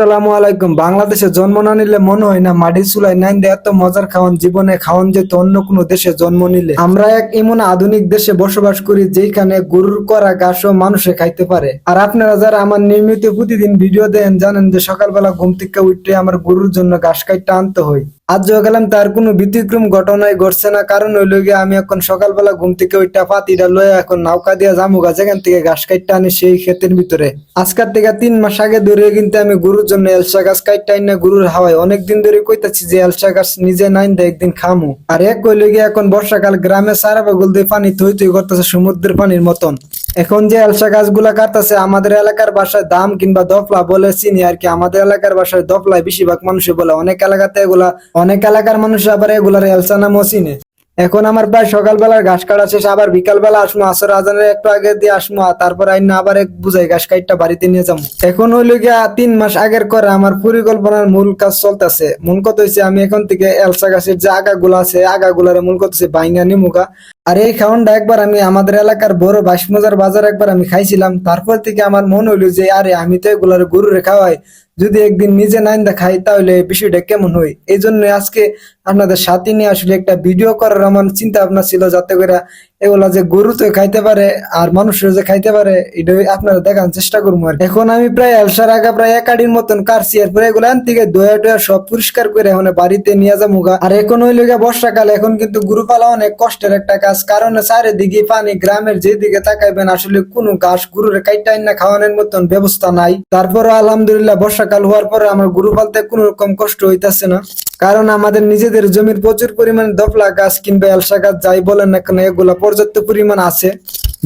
আসসালামু আলাইকুম। বাংলাদেশে জন্ম না নিলে মনে হয় না মাটির চুলাই নাইন দে এত মজার খাওয়ান জীবনে খাওয়ান যেত অন্য কোনো দেশে জন্ম নিলে। আমরা এক এমন আধুনিক দেশে বসবাস করি যেখানে গরুর করা ঘাসও মানুষে খাইতে পারে। আর আপনারা যারা আমার নিয়মিত প্রতিদিন ভিডিও দেন জানেন যে সকালবেলা ঘুম থেকে উঠে আমার গরুর জন্য ঘাস খাইতে আনতে হয়। আজ গেলাম, তার কোনো ব্যতিক্রম ঘটনায় ঘটছে না। কারণ হইল গিয়ে আমি এখন সকালবেলা ঘুম থেকে ওইটা পাতিটা লয়ে এখন নৌকা দিয়া জামুগা যেখান থেকে ঘাস কাইটটা আনি সেই ক্ষেতের ভিতরে। আজকার থেকে তিন মাস আগে ধরে কিন্তু আমি গরুর জন্য এলসা গাছ কাইটটা না গুরুর হাওয়ায়। অনেকদিন ধরে কইতাছি যে এলসা গাছ নিজে নাইন দেয় একদিন খামু। আর এক কইলে গিয়ে এখন বর্ষাকাল, গ্রামে সারা বাগুল দিয়ে পানি থই থই করতেছে সমুদ্রের পানির মতন। এখন যে এলসা গাছগুলা কাটতেছে, আমাদের এলাকার ভাষায় দাম কিংবা দফলা বলে চিনি আর কি। আমাদের এলাকার বাসায় দফলাই বেশিরভাগ মানুষে বলে। অনেক এলাকাতে এগুলা, অনেক এলাকার মানুষ আবার এগুলার এলসা নামও চিনে। এখন আমার প্রায় সকালবেলার ঘাস কাটা শেষ আবার বিকালবেলা আসব আসর আজানের একটু আগে দিয়ে আসব তারপর আইন আবার এক বুঝাই ঘাস কাইটটা বাড়িতে নিয়ে যাব এখন হইল গিয়া তিন মাস আগের করে আমার পরিকল্পনার মূল কাজ চলতেছে। মূল কথা হয়েছে আমি এখন থেকে এলসা গাছের যে আগাগুলো আছে, আগাগুলারে মূল কথা হচ্ছে বাইঙ্গা নিমুগা। আর এই খাওয়ানটা একবার আমি আমাদের এলাকার বড় বাসমজার মজার বাজার একবার আমি খাইছিলাম। তারপর থেকে আমার মন হইল যে, আরে, আমি তো এগুলার গরুরে খাওয়াই। যদি একদিন নিজে নাইন্দা খাই, তাহলে বিষয়টা কেমন হয়? এই জন্য আজকে আপনাদের সাথে নিয়ে আসলে একটা ভিডিও করার আমার চিন্তা ভাবনা ছিল, যাতে করে এগুলা যে গরু তো খাইতে পারে আর মানুষের যে খাইতে পারে এটা আপনারা দেখার চেষ্টা করব আর এখন আমি প্রায় এলসার আগা প্রায় এক আড়ির মতন কাটছি, এরপরে এগুলো আন থেকে দয়া টয়া সব পরিষ্কার করে এখন বাড়িতে নিয়ে যাব গা। আর এখন হইল গিয়া বর্ষাকাল এখন কিন্তু গরু পালা অনেক কষ্টের একটা কাজ, কারণ চারিদিকে পানি, গ্রামের যেদিকে তাকাইবেন, আসলে কোনো ঘাস গরুর কাইটাই না খাওয়ানোর মতন ব্যবস্থা নাই। তারপর আলহামদুলিল্লাহ বর্ষাকাল হওয়ার পরে আমার গরু পালতে কোনো রকম কষ্ট হইতাছে না। কারণ আমাদের নিজেদের জমির প্রচুর পরিমাণে দফলা গাছ কিংবা এলসা গাছ, যাই বলেন না কেন, এগুলা পর্যাপ্ত পরিমাণ আছে।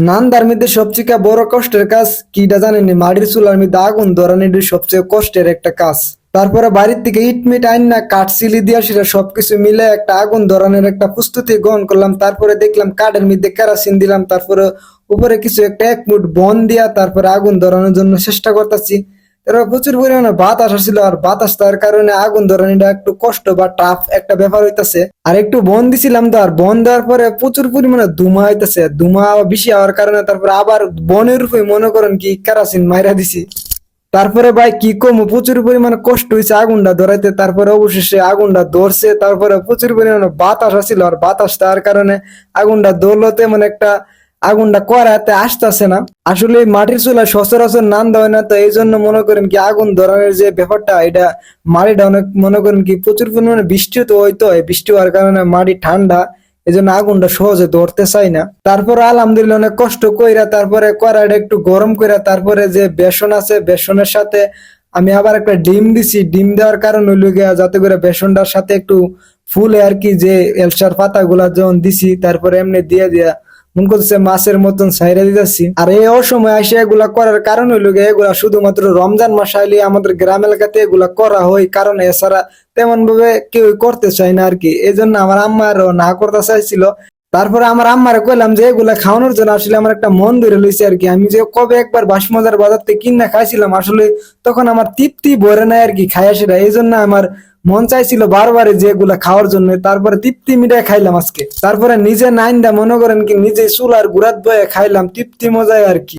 নান্দার মধ্যে সবচেয়ে বড় কষ্টের কাজ কিটা জানেন মাটির চুলার মধ্যে আগুন ধরানো সবচেয়ে কষ্টের একটা কাজ। তারপরে বাড়ির থেকে ইট মিট আইন না কাঠ, সিলি দিয়া সেটা সবকিছু মিলে একটা আগুন ধরানোর একটা প্রস্তুতি গ্রহণ করলাম। তারপরে দেখলাম কাঠের মধ্যে কেরাসিন দিলাম। তারপরে উপরে কিছু একটা এক মুঠ বন দিয়া তারপরে আগুন ধরানোর জন্য চেষ্টা করতেছি। তারপর প্রচুর পরিমাণে বাতাস আসছিল আর বাতাস তার কারণে আগুন ধরানোটা একটু কষ্ট বা টাফ একটা ব্যাপার হইতাছে। আর একটু বন দিছিলাম তো, আর বন দেওয়ার পরে প্রচুর পরিমাণে ধুমা হইতাছে। ধুমা বেশি হওয়ার কারণে তারপরে আবার বনের রূপে মনে করেন কি কেরাসিন মাইরা দিছি। তারপরে ভাই কি কম, প্রচুর পরিমাণে কষ্ট হয়েছে আগুনটা ধরাইতে। তারপরে অবশেষে আগুনটা ধরছে, তারপরে প্রচুর পরিমাণে বাতাস আসছিল। আর বাতাস তার কারণে আগুনটা ধরলো তেমন একটা আগুনটা করাতে আসতেছে না। আসলে মাটির চুলা সচরাচর নান দেয় না, তো এই জন্য মনে করেন কি আগুন ধরানোর যে ব্যাপারটা, এটা মাটিটা অনেক মনে করেন কি প্রচুর পরিমাণে বৃষ্টি তো হইতো বৃষ্টি হওয়ার কারণে মাটি ঠান্ডা এই জন্য আগুনটা সহজে ধরতে চাই না। তারপর আলহামদুলিল্লাহ অনেক কষ্ট কইরা, তারপরে কড়াইটা একটু গরম কইরা, তারপরে যে বেসন আছে, বেসনের সাথে আমি আবার একটা ডিম দিছি। ডিম দেওয়ার কারণ হইল গিয়া যাতে করে বেসনটার সাথে একটু ফুলে আর কি যে এলসার পাতাগুলা যখন দিছি, তারপরে এমনি দিয়ে দিয়া মন করতেছে মাছের মতন সাইরা দিতেছি। আর এই অসময় আসে এগুলা করার কারণ হইল এগুলা শুধুমাত্র রমজান মাস আইলে আমাদের গ্রাম এলাকাতে এগুলা করা হয়। কারণ এছাড়া তেমন ভাবে কেউ করতে চায় না আর কি এই জন্য আমার আম্মারও না করতে চাইছিল। তারপরে আমার আম্মারে কইলাম যে এগুলা খাওয়ানোর জন্য আসলে আমার একটা মন ধরে লইছে আর কি আমি যে কবে একবার বাসমজার বাজার থেকে কিনা খাইছিলাম, আসলে তখন আমার তৃপ্তি ভরে নাই আর কি খাইয়া সেটা এই জন্য আমার মন চাইছিল বারবার যেগুলা খাওয়ার জন্য, তারপরে তৃপ্তি মিটায় খাইলাম আজকে। তারপরে নিজে নাইন্দা মনে করেন কি, নিজে চুলার গুড়াত বয়ে খাইলাম, তৃপ্তি মজায় আর কি।